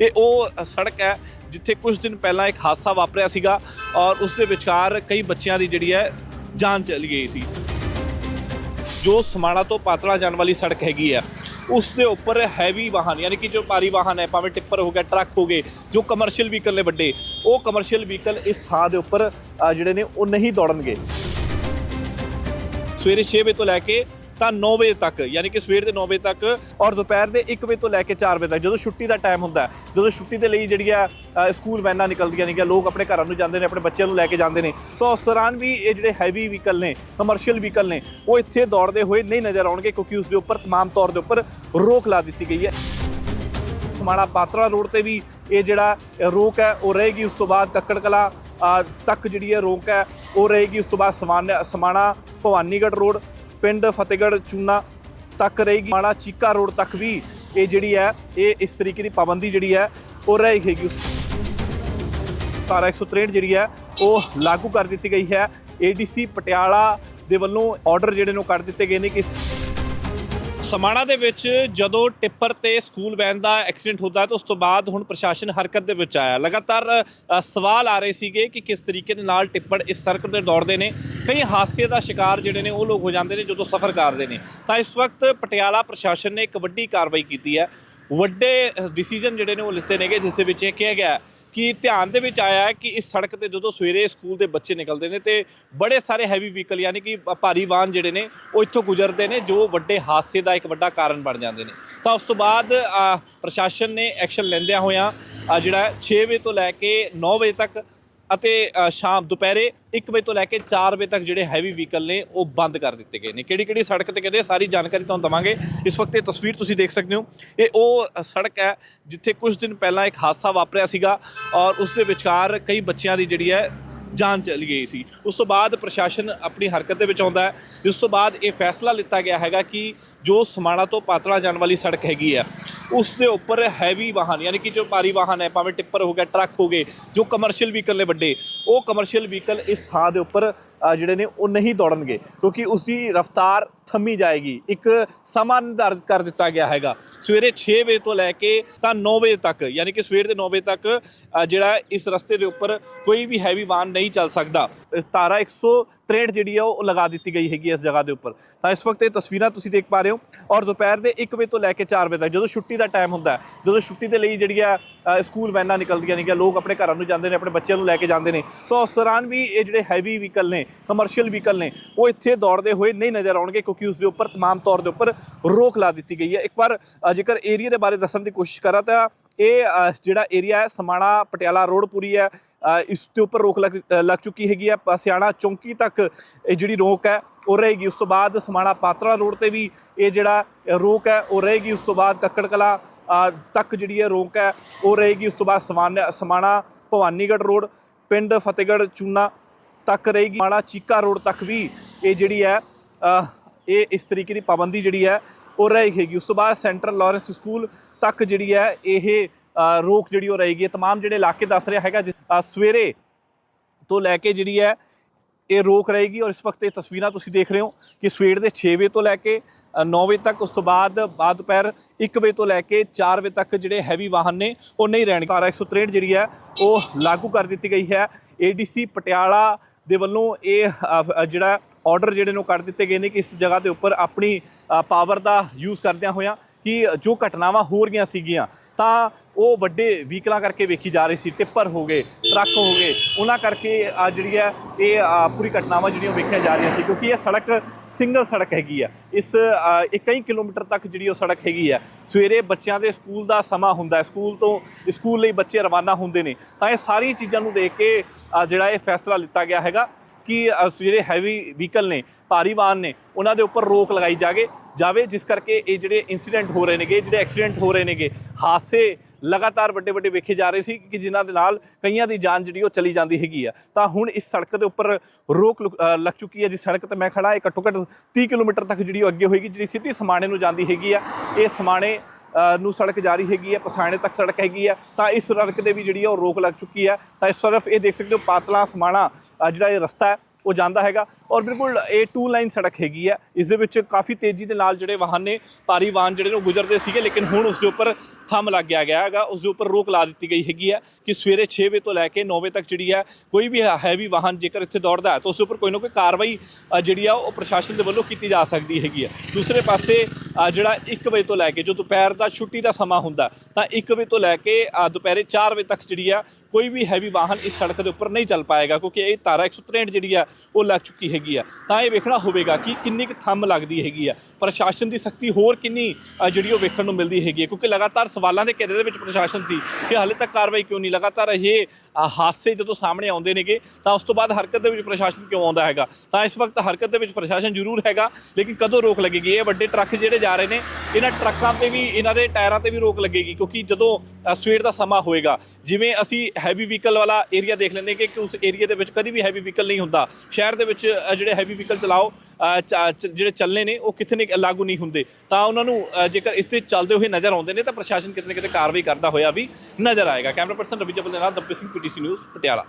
ਇਹ ਉਹ ਸੜਕ ਹੈ ਜਿੱਥੇ ਕੁਝ ਦਿਨ ਪਹਿਲਾਂ ਇੱਕ ਹਾਦਸਾ ਵਾਪਰਿਆ ਸੀਗਾ ਔਰ ਉਸ ਦੇ ਵਿਚਕਾਰ ਕਈ ਬੱਚਿਆਂ ਦੀ ਜਿਹੜੀ ਹੈ ਜਾਨ ਚਲੀ ਗਈ ਸੀ। ਜੋ ਸਮਾਣਾ ਤੋਂ ਪਾਤਲਾ ਜਾਣ ਵਾਲੀ ਸੜਕ ਹੈਗੀ ਆ ਉਸ ਦੇ ਉੱਪਰ ਹੈਵੀ ਵਾਹਨ, ਯਾਨੀ ਕਿ ਜੋ ਭਾਰੀ ਵਾਹਨ ਹੈ, ਭਾਵੇਂ ਟਿੱਪਰ ਹੋ ਗਿਆ, ਟਰੱਕ ਹੋ ਗਏ, ਜੋ ਕਮਰਸ਼ੀਅਲ ਵਹੀਕਲ ਨੇ ਵੱਡੇ, ਉਹ ਕਮਰਸ਼ੀਅਲ ਵਹੀਕਲ ਇਸ ਥਾਂ ਦੇ ਉੱਪਰ ਜਿਹੜੇ ਨੇ, ਉਹ ਨਹੀਂ ਦੌੜਨਗੇ। ਸਵੇਰੇ 6 ਵਜੇ ਤੋਂ ਲੈ ਕੇ ਤਾਂ 9 ਵਜੇ ਤੱਕ ਯਾਨੀ ਕਿ ਸਵੇਰ ਦੇ 9 ਵਜੇ ਤੱਕ ਔਰ ਦੁਪਹਿਰ ਦੇ 1 ਵਜੇ ਤੋਂ ਲੈ ਕੇ 4 ਵਜੇ ਤੱਕ ਜਦੋਂ ਛੁੱਟੀ ਦਾ ਟਾਈਮ ਹੁੰਦਾ ਹੈ, ਜਦੋਂ ਛੁੱਟੀ ਦੇ ਲਈ ਜਿਹੜੀ ਆ ਅ, ਸਕੂਲ ਵੈਨਾਂ ਨਿਕਲਦੀਆਂ ਨੇ ਕਿ ਲੋਕ ਆਪਣੇ ਘਰਾਂ ਨੂੰ ਜਾਂਦੇ ਨੇ ਆਪਣੇ ਬੱਚਿਆਂ ਨੂੰ ਲੈ ਕੇ ਜਾਂਦੇ ਨੇ ਤਾਂ ਉਸ ਦੌਰਾਨ ਵੀ ਇਹ ਜਿਹੜੇ ਹੈਵੀ ਵਹੀਕਲ ਨੇ ਕਮਰਸ਼ੀਅਲ ਵਹੀਕਲ ਨੇ ਉਹ ਇੱਥੇ ਦੌੜਦੇ ਹੋਏ ਨਹੀਂ ਨਜ਼ਰ ਆਉਣਗੇ ਕਿਉਂਕਿ ਉਸ ਦੇ ਉੱਪਰ तमाम ਤੌਰ ਦੇ ਉੱਪਰ ਰੋਕ ਲਾ ਦਿੱਤੀ ਗਈ ਹੈ ਸਮਾਣਾ ਪਾਤਰਾ ਰੋਡ ਤੇ ਵੀ ਇਹ ਜਿਹੜਾ ਰੋਕ ਹੈ ਉਹ ਰਹੇਗੀ ਉਸ ਤੋਂ ਬਾਅਦ ਕੱਕੜ ਕਲਾ ਅ, ਤੱਕ ਜਿਹੜੀ ਹੈ ਰੋਕ ਹੈ ਉਹ ਰਹੇਗੀ ਉਸ ਤੋਂ ਬਾਅਦ ਸਮਾਨ ਸਮਾਣਾ ਭਵਾਨੀਗੜ੍ਹ ਰੋਡ ਪਿੰਡ ਫਤਿਹਗੜ੍ਹ ਚੂਨਾ ਤੱਕ ਰਹੇਗੀ। ਮਾੜਾ ਚੀਕਾ ਰੋਡ ਤੱਕ ਵੀ ਇਹ ਜਿਹੜੀ ਹੈ, ਇਹ ਇਸ ਤਰੀਕੇ ਦੀ ਪਾਬੰਦੀ ਜਿਹੜੀ ਹੈ, ਉਹ ਰਹੇਗੀ ਉਸ ਧਾਰਾ 163 ਜਿਹੜੀ ਹੈ, ਉਹ ਲਾਗੂ ਕਰ ਦਿੱਤੀ ਗਈ ਹੈ। ਏਡੀਸੀ ਪਟਿਆਲਾ ਦੇ ਵੱਲੋਂ ਆਰਡਰ ਜਿਹੜੇ ਨੂੰ ਕੱਢ ਦਿੱਤੇ ਗਏ ਨੇ ਕਿ ਸਮਾਣਾ ਦੇ ਵਿੱਚ ਜਦੋਂ ਟਿੱਪਰ ਤੇ ਸਕੂਲ ਵੈਨ ਦਾ ਐਕਸੀਡੈਂਟ ਹੁੰਦਾ ਹੈ ਤਾਂ ਉਸ ਤੋਂ ਬਾਅਦ ਹੁਣ ਪ੍ਰਸ਼ਾਸਨ ਹਰਕਤ ਦੇ ਵਿੱਚ ਆਇਆ। ਲਗਾਤਾਰ ਅ, ਸਵਾਲ ਆ ਰਹੇ ਸੀਗੇ ਕਿ ਕਿਸ ਤਰੀਕੇ ਦੇ ਨਾਲ ਟਿੱਪਰ ਇਸ ਸੜਕ ਤੇ ਦੌੜਦੇ ਨੇ। ਕਈ ਹਾਦਸੇ ਦਾ ਸ਼ਿਕਾਰ ਜਿਹੜੇ ਨੇ ਉਹ ਲੋਕ ਹੋ ਜਾਂਦੇ ਨੇ ਜਦੋਂ ਸਫ਼ਰ ਕਰਦੇ ਨੇ। ਤਾਂ ਇਸ ਵਕਤ ਪਟਿਆਲਾ ਪ੍ਰਸ਼ਾਸਨ ਨੇ ਇੱਕ ਵੱਡੀ ਕਾਰਵਾਈ ਕੀਤੀ ਹੈ। ਵੱਡੇ ਡਿਸੀਜਨ ਜਿਹੜੇ ਨੇ ਉਹ ਲਿੱਤੇ ਨੇਗੇ ਜਿਸ ਦੇ ਵਿੱਚ ਇਹ ਕਿਹਾ ਗਿਆ ਹੈ ਕਿ ਧਿਆਨ ਦੇ ਵਿੱਚ ਆਇਆ ਹੈ ਕਿ ਇਸ ਸੜਕ ਤੇ ਜਦੋਂ ਸਵੇਰੇ ਸਕੂਲ ਦੇ ਬੱਚੇ ਨਿਕਲਦੇ ਨੇ ਤੇ ਬੜੇ ਸਾਰੇ ਹੈਵੀ ਵਹੀਕਲ ਯਾਨੀ ਕਿ ਭਾਰੀ ਵਾਹਨ ਜਿਹੜੇ ਨੇ, ਉਹ ਇੱਥੋਂ ਗੁਜ਼ਰਦੇ ਨੇ, ਜੋ ਵੱਡੇ ਹਾਦਸੇ ਦਾ ਇੱਕ ਵੱਡਾ ਕਾਰਨ ਬਣ ਜਾਂਦੇ ਨੇ। ਤਾਂ ਉਸ ਤੋਂ ਬਾਅਦ ਪ੍ਰਸ਼ਾਸਨ ਨੇ ਐਕਸ਼ਨ ਲੈਂਦਿਆਂ ਹੋਇਆਂ ਜਿਹੜਾ 6 ਵਜੇ ਤੋਂ ਲੈ ਕੇ 9 ਵਜੇ ਤੱਕ ਅਤੇ ਸ਼ਾਮ ਦੁਪਹਿਰੇ 1 ਵਜੇ ਤੋਂ ਲੈ ਕੇ 4 ਵਜੇ ਤੱਕ ਜਿਹੜੇ ਹੈਵੀ ਵਹੀਕਲ ਨੇ, ਉਹ ਬੰਦ ਕਰ ਦਿੱਤੇ ਗਏ ਨੇ। ਕਿਹੜੀ ਕਿਹੜੀ ਸੜਕ ਤੇ ਕਹਿੰਦੇ ਸਾਰੀ ਜਾਣਕਾਰੀ ਤੁਹਾਨੂੰ ਦਵਾਂਗੇ। ਇਸ ਵਕਤ ਇਹ ਤਸਵੀਰ ਤੁਸੀਂ ਦੇਖ ਸਕਦੇ ਹੋ। ਇਹ ਉਹ ਸੜਕ ਹੈ, ਜਿੱਥੇ ਕੁਝ ਦਿਨ ਪਹਿਲਾਂ ਇੱਕ ਹਾਦਸਾ ਵਾਪਰਿਆ ਸੀਗਾ ਔਰ ਉਸ ਦੇ ਵਿਚਕਾਰ ਕਈ ਬੱਚਿਆਂ ਦੀ ਜਿਹੜੀ ਹੈ, ਜਾਨ ਚਲੀ ਗਈ ਸੀ। ਉਸ ਤੋਂ ਬਾਅਦ ਪ੍ਰਸ਼ਾਸਨ ਆਪਣੀ ਹਰਕਤ ਦੇ ਵਿੱਚ ਆਉਂਦਾ ਹੈ। ਜਿਸ ਤੋਂ ਬਾਅਦ ਇਹ ਫੈਸਲਾ ਲਿੱਤਾ ਗਿਆ ਹੈਗਾ ਕਿ ਜੋ ਸਮਾਣਾ ਤੋਂ ਪਾਤਲਾ ਜਾਣ ਵਾਲੀ ਸੜਕ ਹੈਗੀ ਹੈ ਉਸ ਦੇ ਉੱਪਰ ਹੈਵੀ ਵਾਹਨ, ਯਾਨੀ ਕਿ ਜੋ ਭਾਰੀ ਵਾਹਨ ਹੈ, ਭਾਵੇਂ ਟਿੱਪਰ ਹੋ ਗਿਆ, ਟਰੱਕ ਹੋ ਗਏ, ਜੋ ਕਮਰਸ਼ੀਅਲ ਵਹੀਕਲ ਨੇ ਵੱਡੇ, ਉਹ ਕਮਰਸ਼ੀਅਲ ਵਹੀਕਲ ਇਸ ਥਾਂ ਦੇ ਉੱਪਰ ਜਿਹੜੇ ਨੇ, ਉਹ ਨਹੀਂ ਦੌੜਨਗੇ, ਕਿਉਂਕਿ ਉਸ ਦੀ ਰਫ਼ਤਾਰ ਥੰਮੀ ਜਾਏਗੀ। ਇੱਕ ਸਮਾਂ ਨਿਰਧਾਰਿਤ ਕਰ ਦਿੱਤਾ ਗਿਆ ਹੈਗਾ। ਸਵੇਰੇ 6 ਵਜੇ ਤੋਂ ਲੈ ਕੇ ਤਾਂ 9 ਵਜੇ ਤੱਕ, ਯਾਨੀ ਕਿ ਸਵੇਰ ਦੇ 9 ਵਜੇ ਤੱਕ ਜਿਹੜਾ ਇਸ ਰਸਤੇ ਦੇ ਉੱਪਰ ਕੋਈ ਵੀ ਹੈਵੀ ਵਾਹਨ ਨਹੀਂ ਚੱਲ ਸਕਦਾ। ਧਾਰਾ 100 ਤਰੇੜ ਜਿਹੜੀ ਆ ਉਹ ਲਗਾ ਦਿੱਤੀ ਗਈ ਹੈਗੀ ਇਸ ਜਗ੍ਹਾ ਦੇ ਉੱਪਰ। ਤਾਂ ਇਸ ਵਕਤ ਇਹ ਤਸਵੀਰਾਂ ਤੁਸੀਂ ਦੇਖ ਪਾ ਰਹੇ ਹੋ ਔਰ ਦੁਪਹਿਰ ਦੇ 1 ਵਜੇ ਤੋਂ ਲੈ ਕੇ 4 ਵਜੇ ਤੱਕ ਜਦੋਂ ਛੁੱਟੀ ਦਾ ਟਾਈਮ ਹੁੰਦਾ ਜਦੋਂ ਛੁੱਟੀ ਦੇ ਲਈ ਜਿਹੜੀ ਆ ਸਕੂਲ ਵੈਨਾਂ ਨਿਕਲਦੀਆਂ ਨੇ ਕਿ ਲੋਕ ਆਪਣੇ ਘਰਾਂ ਨੂੰ ਜਾਂਦੇ ਨੇ, ਆਪਣੇ ਬੱਚਿਆਂ ਨੂੰ ਲੈ ਕੇ ਜਾਂਦੇ ਨੇ, ਤਾਂ ਉਸ ਦੌਰਾਨ ਵੀ ਇਹ ਜਿਹੜੇ ਹੈਵੀ ਵਹੀਕਲ ਨੇ ਕਮਰਸ਼ੀਅਲ ਵਹੀਕਲ ਨੇ, ਉਹ ਇੱਥੇ ਦੌੜਦੇ ਹੋਏ ਨਹੀਂ ਨਜ਼ਰ ਆਉਣਗੇ ਕਿਉਂਕਿ ਉਸ ਦੇ ਉੱਪਰ तमाम ਤੌਰ ਦੇ ਉੱਪਰ ਰੋਕ ਲਾ ਦਿੱਤੀ ਗਈ ਹੈ। ਇੱਕ ਵਾਰ ਜੇਕਰ ਏਰੀਆ ਦੇ ਬਾਰੇ ਦੱਸਣ ਦੀ ਕੋਸ਼ਿਸ਼ ਕਰਾਂ ਤਾਂ ਇਹ ਜਿਹੜਾ ਏਰੀਆ ਹੈ, ਸਮਾਣਾ ਪਟਿਆਲਾ ਰੋਡ ਪੂਰੀ ਹੈ ਇਸ ਦੇ ਉੱਪਰ ਰੋਕ ਲੱਗ ਲੱਗ ਚੁੱਕੀ ਹੈਗੀ ਹੈ ਸਿਆਣਾ ਚੌਂਕੀ ਤੱਕ ਇਹ ਜਿਹੜੀ ਰੋਕ ਹੈ, ਉਹ ਰਹੇਗੀ। ਉਸ ਤੋਂ ਬਾਅਦ ਸਮਾਣਾ ਪਾਤਰਾ ਰੋਡ ਤੇ ਵੀ ਇਹ ਜਿਹੜਾ ਰੋਕ ਹੈ, ਉਹ ਰਹੇਗੀ। ਉਸ ਤੋਂ ਬਾਅਦ ਕੱਕੜ ਕਲਾ ਤੱਕ ਜਿਹੜੀ ਹੈ ਰੋਕ ਹੈ, ਉਹ ਰਹੇਗੀ। ਉਸ ਤੋਂ ਬਾਅਦ ਸਮਾਨ, ਸਮਾਣਾ ਭਵਾਨੀਗੜ੍ਹ ਰੋਡ, ਪਿੰਡ ਫਤਿਹਗੜ੍ਹ ਚੂਨਾ ਤੱਕ ਰਹੇਗੀ। ਮਾਣਾ ਚੀਕਾ ਰੋਡ ਤੱਕ ਵੀ ਇਹ ਜਿਹੜੀ ਹੈ ਇਹ ਇਸ ਤਰੀਕੇ ਦੀ ਪਾਬੰਦੀ ਜਿਹੜੀ ਹੈ ਉਹ ਰਹੇਗੀ ਉਸ ਤੋਂ ਬਾਅਦ ਸੈਂਟਰਲ ਲਾਰੈਂਸ ਸਕੂਲ ਤੱਕ ਜਿਹੜੀ ਹੈ ਇਹ ਅ, ਰੋਕ ਜਿਹੜੀ ਉਹ ਰਹੇਗੀ तमाम ਜਿਹੜੇ ਇਲਾਕੇ ਦੱਸ ਰਿਹਾ ਹੈਗਾ ਜਿਸ- ਅ, ਸਵੇਰੇ ਤੋਂ ਲੈ ਕੇ ਜਿਹੜੀ ਹੈ ਇਹ ਰੋਕ ਰਹੇਗੀ ਔਰ ਇਸ ਵਕਤ ਇਹ ਤਸਵੀਰਾਂ ਤੁਸੀਂ ਦੇਖ ਰਹੇ ਹੋ ਕਿ ਸਵੇਰ ਦੇ 6 ਵਜੇ ਤੋਂ ਲੈ ਕੇ 9 ਵਜੇ ਤੱਕ ਉਸ ਤੋਂ ਬਾਅਦ ਬਾਅਦ ਦੁਪਹਿਰ 1 ਵਜੇ ਤੋਂ ਲੈ ਕੇ 4 ਵਜੇ ਤੱਕ ਜਿਹੜੇ ਹੈਵੀ ਵਾਹਨ ਨੇ ਉਹ ਨਹੀਂ ਰਹਿਣਗੇ ਧਾਰਾ 163 ਜਿਹੜੀ ਹੈ ਉਹ ਲਾਗੂ ਕਰ ਦਿੱਤੀ ਗਈ ਹੈ ਏਡੀਸੀ ਪਟਿਆਲਾ ਦੇ ਵੱਲੋਂ ਇਹ ਅ, ਅ, ਜਿਹੜਾ ਆਰਡਰ ਜਿਹੜੇ ਨੂੰ ਕੱਢ ਦਿੱਤੇ ਗਏ ਨੇ ਕਿ ਇਸ ਜਗ੍ਹਾ ਦੇ ਉੱਪਰ ਆਪਣੀ ਪਾਵਰ ਦਾ ਯੂਜ਼ ਕਰਦਿਆਂ ਹੋਇਆਂ ਕਿ ਜੋ ਘਟਨਾਵਾਂ ਹੋ ਰਹੀਆਂ ਸੀਗੀਆਂ, ਤਾਂ ਉਹ ਵੱਡੇ ਵਹੀਕਲਾਂ ਕਰਕੇ ਵੇਖੀ ਜਾ ਰਹੀ ਸੀ, ਟਿੱਪਰ ਹੋ ਗਏ, ਟਰੱਕ ਹੋ ਗਏ, ਉਹਨਾਂ ਕਰਕੇ ਆ ਜਿਹੜੀ ਹੈ ਇਹ ਪੂਰੀ ਘਟਨਾਵਾਂ ਜਿਹੜੀਆਂ ਉਹ ਵੇਖੀਆਂ ਜਾ ਰਹੀਆਂ ਸੀ, ਕਿਉਂਕਿ ਇਹ ਸੜਕ ਸਿੰਗਲ ਸੜਕ ਹੈਗੀ ਆ। ਇਸ ਇਹ ਕਈ ਕਿਲੋਮੀਟਰ ਤੱਕ ਜਿਹੜੀ ਉਹ ਸੜਕ ਹੈਗੀ ਆ। ਸਵੇਰੇ ਬੱਚਿਆਂ ਦੇ ਸਕੂਲ ਦਾ ਸਮਾਂ ਹੁੰਦਾ ਹੈ, ਸਕੂਲ ਤੋਂ, ਸਕੂਲ ਲਈ ਬੱਚੇ ਰਵਾਨਾ ਹੁੰਦੇ ਨੇ। ਤਾਂ ਇਹ ਸਾਰੀ ਚੀਜ਼ਾਂ ਨੂੰ ਦੇਖ ਕੇ ਜਿਹੜਾ ਇਹ ਫੈਸਲਾ ਲਿੱਤਾ ਗਿਆ ਹੈਗਾ। ਕਿ ਜਿਹੜੇ ਹੈਵੀ ਵਹੀਕਲ ਨੇ, ਭਾਰੀ ਵਾਹਨ ਨੇ, ਉਹਨਾਂ ਦੇ ਉੱਪਰ ਰੋਕ ਲਗਾਈ ਜਾਵੇ ਜਾਵੇ, ਜਿਸ ਕਰਕੇ ਇਹ ਜਿਹੜੇ ਇਨਸੀਡੈਂਟ ਹੋ ਰਹੇ ਨੇਗੇ, ਜਿਹੜੇ ਐਕਸੀਡੈਂਟ ਹੋ ਰਹੇ ਨੇਗੇ, ਹਾਦਸੇ ਲਗਾਤਾਰ ਵੱਡੇ ਵੱਡੇ ਵੇਖੇ ਜਾ ਰਹੇ ਸੀ ਕਿ ਜਿਨ੍ਹਾਂ ਦੇ ਨਾਲ ਕਈਆਂ ਦੀ ਜਾਨ ਜਿਹੜੀ ਉਹ ਚਲੀ ਜਾਂਦੀ ਹੈਗੀ ਆ। ਤਾਂ ਹੁਣ ਇਸ ਸੜਕ ਦੇ ਉੱਪਰ ਰੋਕ ਲੁ- ਲੱਗ ਚੁੱਕੀ ਹੈ, ਜਿਸ ਸੜਕ ਤੇ ਮੈਂ ਖੜਾ ਇਹ ਘੱਟੋ ਘੱਟ 30 ਕਿਲੋਮੀਟਰ ਤੱਕ ਜਿਹੜੀ ਉਹ ਅੱਗੇ ਹੋਏਗੀ, ਜਿਹੜੀ ਸਿੱਧੀ ਸਮਾਣੇ ਨੂੰ ਜਾਂਦੀ ਹੈਗੀ ਆ। ਇਹ ਸਮਾਣੇ ਨੂੰ ਸੜਕ ਜਾਰੀ ਹੈਗੀ ਹੈ, ਪਸਾਣੇ ਤੱਕ ਸੜਕ ਹੈਗੀ ਹੈ, ਤਾਂ ਇਸ ਸੜਕ ਦੇ ਵੀ ਜਿਹੜੀ ਹੈ ਉਹ ਰੋਕ ਲੱਗ ਚੁੱਕੀ ਹੈ। ਤਾਂ ਇਸ ਤਰਫ ਇਹ ਦੇਖ ਸਕਦੇ ਹੋ, ਪਾਤਲਾ, ਸਮਾਣਾ ਜਿਹੜਾ ਇਹ ਰਸਤਾ ਹੈ ਉਹ ਜਾਂਦਾ ਹੈਗਾ ਔਰ ਬਿਲਕੁਲ ਇਹ ਟੂ ਲਾਈਨ ਸੜਕ ਹੈਗੀ ਹੈ ਇਸ ਦੇ ਵਿੱਚ ਕਾਫੀ ਤੇਜ਼ੀ ਦੇ ਨਾਲ ਜਿਹੜੇ ਵਾਹਨ ਨੇ, ਭਾਰੀ ਵਾਹਨ ਜਿਹੜੇ ਨੇ ਉਹ ਗੁਜ਼ਰਦੇ ਸੀਗੇ, ਲੇਕਿਨ ਹੁਣ ਉਸ ਦੇ ਉੱਪਰ ਥੰਮ ਲੱਗ ਗਿਆ ਹੈਗਾ। ਉਸ ਦੇ ਉੱਪਰ ਰੋਕ ਲਾ ਦਿੱਤੀ ਗਈ ਹੈਗੀ ਹੈ ਕਿ ਸਵੇਰੇ 6 ਵਜੇ ਤੋਂ ਲੈ ਕੇ 9 ਵਜੇ ਤੱਕ ਜਿਹੜੀ ਹੈ ਕੋਈ ਵੀ ਹੈਵੀ ਵਾਹਨ ਜੇਕਰ ਇੱਥੇ ਦੌੜਦਾ ਹੈ, ਤਾਂ ਉਸ ਉੱਪਰ ਕੋਈ ਨਾ ਕੋਈ ਕਾਰਵਾਈ ਜਿਹੜੀ ਆ, ਉਹ ਪ੍ਰਸ਼ਾਸਨ ਦੇ ਵੱਲੋਂ ਕੀਤੀ ਜਾ ਸਕਦੀ ਹੈਗੀ ਹੈ ਦੂਸਰੇ ਪਾਸੇ ਜਿਹੜਾ 1 ਵਜੇ ਤੋਂ ਲੈ ਕੇ ਜੋ ਦੁਪਹਿਰ ਦਾ ਛੁੱਟੀ ਦਾ ਸਮਾਂ ਹੁੰਦਾ, ਤਾਂ 1 ਵਜੇ ਤੋਂ ਲੈ ਕੇ ਦੁਪਹਿਰੇ 4 ਵਜੇ ਤੱਕ ਜਿਹੜੀ ਆ ਕੋਈ ਵੀ ਹੈਵੀ ਵਾਹਨ ਇਸ ਸੜਕ ਦੇ ਉੱਪਰ ਨਹੀਂ ਚੱਲ ਪਾਏਗਾ, ਕਿਉਂਕਿ ਇਹ ਧਾਰਾ 163 ਜਿਹੜੀ ਆ, ਉਹ ਲੱਗ ਚੁੱਕੀ ਹੈਗੀ ਆ। ਤਾਂ ਇਹ ਵੇਖਣਾ ਹੋਵੇਗਾ ਕਿ ਕਿੰਨੀ ਕੁ ਥੰਮ ਲੱਗਦੀ ਹੈਗੀ ਆ। ਪ੍ਰਸ਼ਾਸਨ ਦੀ ਸਖਤੀ ਹੋਰ ਕਿੰਨੀ ਜਿਹੜੀ ਉਹ ਵੇਖਣ ਨੂੰ ਮਿਲਦੀ ਹੈਗੀ ਹੈ ਕਿਉਂਕਿ ਲਗਾਤਾਰ ਸਵਾਲਾਂ ਦੇ ਘੇਰੇ ਦੇ ਵਿੱਚ ਪ੍ਰਸ਼ਾਸਨ ਸੀ ਕਿ ਹਾਲੇ ਤੱਕ ਕਾਰਵਾਈ ਕਿਉਂ ਨਹੀਂ, ਲਗਾਤਾਰ ਇਹ ਹਾਦਸੇ ਜਦੋਂ ਸਾਹਮਣੇ ਆਉਂਦੇ ਨੇਗੇ, ਤਾਂ ਉਸ ਤੋਂ ਬਾਅਦ ਹਰਕਤ ਦੇ ਵਿੱਚ ਪ੍ਰਸ਼ਾਸਨ ਕਿਉਂ ਆਉਂਦਾ ਹੈਗਾ? ਤਾਂ ਇਸ ਵਕਤ ਹਰਕਤ ਦੇ ਵਿੱਚ ਪ੍ਰਸ਼ਾਸਨ ਜ਼ਰੂਰ ਹੈਗਾ, ਲੇਕਿਨ ਕਦੋਂ ਰੋਕ ਲੱਗੇਗੀ? ਇਹ ਵੱਡੇ ਟਰੱਕ ਜਿਹੜੇ ਜਾ ਰਹੇ ਨੇ ਇਹਨਾਂ ਟਰੱਕਾਂ ਤੇ ਵੀ, ਇਹਨਾਂ ਦੇ ਟਾਇਰਾਂ ਤੇ ਵੀ ਰੋਕ ਲੱਗੇਗੀ, ਕਿਉਂਕਿ ਜਦੋਂ ਸਵੇਰ ਦਾ ਸਮਾਂ ਹੋਏਗਾ, ਜਿਵੇਂ ਅਸੀਂ ਹੈਵੀ ਵਹੀਕਲ ਵਾਲਾ ਏਰੀਆ ਦੇਖ ਲੈਂਦੇ ਕਿ ਕਿ ਉਸ ਏਰੀਆ ਦੇ ਵਿੱਚ ਕਦੀ ਵੀ ਹੈਵੀ ਵਹੀਕਲ ਨਹੀਂ ਹੁੰਦਾ। ਸ਼ਹਿਰ ਦੇ ਵਿੱਚ ਜਿਹੜੇ ਹੈਵੀ ਵਹੀਕਲ ਚਲਾਓ ਚ- ਜਿਹੜੇ ਚੱਲਣੇ ਨੇ, ਉਹ ਕਿਤੇ ਨੇ ਲਾਗੂ ਨਹੀਂ ਹੁੰਦੇ। ਤਾਂ ਉਹਨਾਂ ਨੂੰ ਜੇਕਰ ਇੱਥੇ ਚੱਲਦੇ ਹੋਏ ਨਜ਼ਰ ਆਉਂਦੇ ਨੇ, ਤਾਂ ਪ੍ਰਸ਼ਾਸਨ ਕਿਤੇ ਨਾ ਕਿਤੇ ਕਾਰਵਾਈ ਕਰਦਾ ਹੋਇਆ ਵੀ ਨਜ਼ਰ ਆਏਗਾ। ਕੈਮਰਾ ਪਰਸਨ ਰਵੀ ਜਬਲ ਦੇ ਨਾਲ ਦਬੇ ਸਿੰਘ, ਪੀਟੀਸੀ ਨਿਊਜ਼, ਪਟਿਆਲਾ।